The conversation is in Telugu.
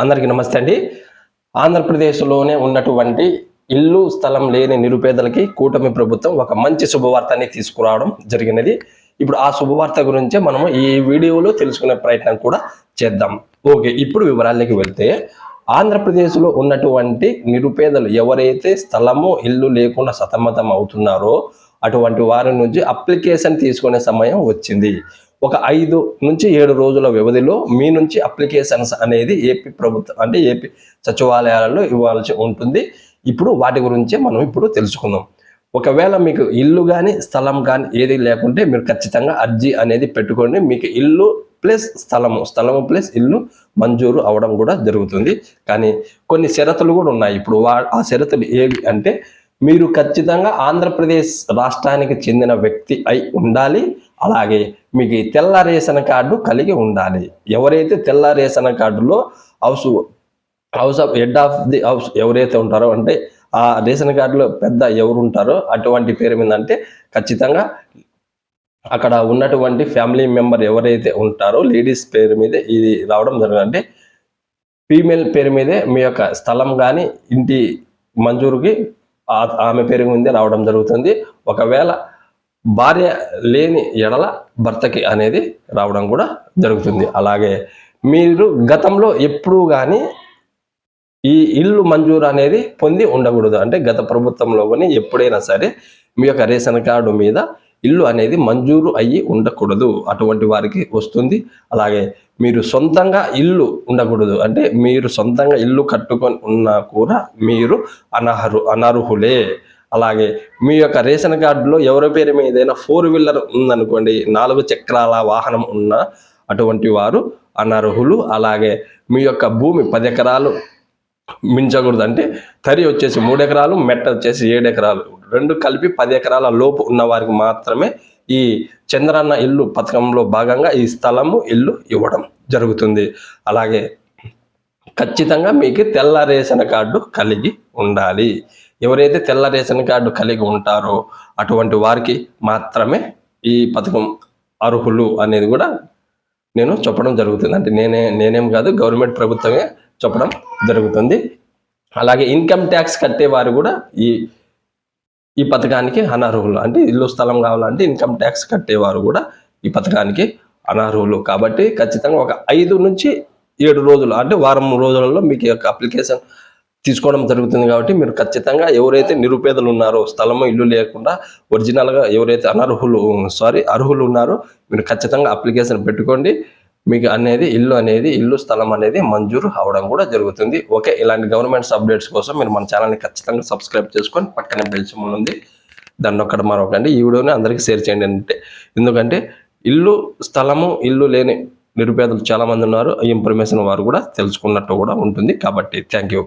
అందరికీ నమస్తే అండి. ఆంధ్రప్రదేశ్లోనే ఉన్నటువంటి ఇల్లు స్థలం లేని నిరుపేదలకి కూటమి ప్రభుత్వం ఒక మంచి శుభవార్తని తీసుకురావడం జరిగినది. ఇప్పుడు ఆ శుభవార్త గురించే మనము ఈ వీడియోలో తెలుసుకునే ప్రయత్నం కూడా చేద్దాం. ఓకే ఇప్పుడు వివరాలకి వెళ్తే ఆంధ్రప్రదేశ్లో ఉన్నటువంటి నిరుపేదలు ఎవరైతే స్థలము ఇల్లు లేకుండా సతమతం అవుతున్నారో అటువంటి వారి నుంచి అప్లికేషన్ తీసుకునే సమయం వచ్చింది. ఒక ఐదు నుంచి ఏడు రోజుల వ్యవధిలో మీ నుంచి అప్లికేషన్స్ అనేది ఏపీ ప్రభుత్వం అంటే ఏపీ సచివాలయాలలో ఇవ్వాల్సి ఉంటుంది. ఇప్పుడు వాటి గురించే మనం ఇప్పుడు తెలుసుకుందాం. ఒకవేళ మీకు ఇల్లు కానీ స్థలం కానీ ఏది లేకుంటే మీరు ఖచ్చితంగా అర్జీ అనేది పెట్టుకోండి. మీకు ఇల్లు ప్లస్ స్థలము స్థలము ప్లస్ ఇల్లు మంజూరు అవడం కూడా జరుగుతుంది. కానీ కొన్ని షరతులు కూడా ఉన్నాయి. ఇప్పుడు వా ఆ షరతులు ఏవి అంటే మీరు ఖచ్చితంగా ఆంధ్రప్రదేశ్ రాష్ట్రానికి చెందిన వ్యక్తి అయి ఉండాలి. అలాగే మీకు ఈ తెల్ల రేషన్ కార్డు కలిగి ఉండాలి. ఎవరైతే తెల్ల రేషన్ కార్డులో house house of head of the house ఎవరైతే ఉంటారో అంటే ఆ రేషన్ కార్డులో పెద్ద ఎవరు ఉంటారో అటువంటి పేరు మీద అంటే ఖచ్చితంగా అక్కడ ఉన్నటువంటి ఫ్యామిలీ మెంబర్ ఎవరైతే ఉంటారో లేడీస్ పేరు మీద ఇది రావడం జరుగుతుంది. ఫీమేల్ పేరు మీదే మీ యొక్క స్థలం కానీ ఇంటి మంజూరుకి ఆమె పేరు మీదే రావడం జరుగుతుంది. ఒకవేళ భార్య లేని ఎడల భర్తకి అనేది రావడం కూడా జరుగుతుంది. అలాగే మీరు గతంలో ఎప్పుడూ కానీ ఈ ఇల్లు మంజూరు అనేది పొంది ఉండకూడదు. అంటే గత ప్రభుత్వంలో కానీ ఎప్పుడైనా సరే మీ యొక్క రేషన్ కార్డు మీద ఇల్లు అనేది మంజూరు అయ్యి ఉండకూడదు. అటువంటి వారికి వస్తుంది. అలాగే మీరు సొంతంగా ఇల్లు ఉండకూడదు. అంటే మీరు సొంతంగా ఇల్లు కట్టుకొని ఉన్నా కూడా మీరు అనర్హు అనర్హులే. అలాగే మీ యొక్క రేషన్ కార్డులో ఎవరి పేరు మీద ఏదైనా ఫోర్ వీలర్ ఉందనుకోండి నాలుగు చక్రాల వాహనం ఉన్న అటువంటి వారు అనర్హులు. అలాగే మీ యొక్క భూమి పది ఎకరాలు మించకూడదు అంటే తరి వచ్చేసి మూడు ఎకరాలు మెట్ట వచ్చేసి ఏడు ఎకరాలు. రెండు కలిపి పది ఎకరాల లోపు ఉన్న వారికి మాత్రమే ఈ చంద్రన్న ఇల్లు పథకంలో భాగంగా ఈ స్థలము ఇల్లు ఇవ్వడం జరుగుతుంది. అలాగే ఖచ్చితంగా మీకు తెల్ల రేషన్ కార్డు కలిగి ఉండాలి. ఎవరైతే తెల్ల రేషన్ కార్డు కలిగి ఉంటారో అటువంటి వారికి మాత్రమే ఈ పథకం అర్హులు అనేది కూడా నేను చెప్పడం జరుగుతుంది. అంటే నేనే నేనేం కాదు గవర్నమెంట్ ప్రభుత్వమే చెప్పడం జరుగుతుంది. అలాగే ఇన్కమ్ ట్యాక్స్ కట్టేవారు కూడా ఈ ఈ పథకానికి అనర్హులు. అంటే ఇల్లు స్థలం కావాలంటే ఇన్కమ్ ట్యాక్స్ కట్టేవారు కూడా ఈ పథకానికి అనర్హులు. కాబట్టి ఖచ్చితంగా ఒక ఐదు నుంచి ఏడు రోజులు అంటే వారం రోజులలో మీకు యొక్క అప్లికేషన్ తీసుకోవడం జరుగుతుంది కాబట్టి మీరు ఖచ్చితంగా ఎవరైతే నిరుపేదలు ఉన్నారో స్థలము ఇల్లు లేకుండా ఒరిజినల్గా ఎవరైతే అనర్హులు సారీ అర్హులు ఉన్నారో మీరు ఖచ్చితంగా అప్లికేషన్ పెట్టుకోండి. మీకు అనేది ఇల్లు అనేది ఇల్లు స్థలం అనేది మంజూరు అవడం కూడా జరుగుతుంది. ఓకే ఇలాంటి గవర్నమెంట్స్ అప్డేట్స్ కోసం మీరు మన ఛానల్ని ఖచ్చితంగా సబ్స్క్రైబ్ చేసుకొని పక్కనే బెల్ ఉంది. దాన్ని ఒక్కడ మరొకండి ఈ వీడియోని అందరికీ షేర్ చేయండి అంటే. ఎందుకంటే ఇల్లు స్థలము ఇల్లు లేని నిరుపేదలు చాలామంది ఉన్నారు. ఈ ఇన్ఫర్మేషన్ వారు కూడా తెలుసుకున్నట్టు కూడా ఉంటుంది. కాబట్టి థ్యాంక్ యూ.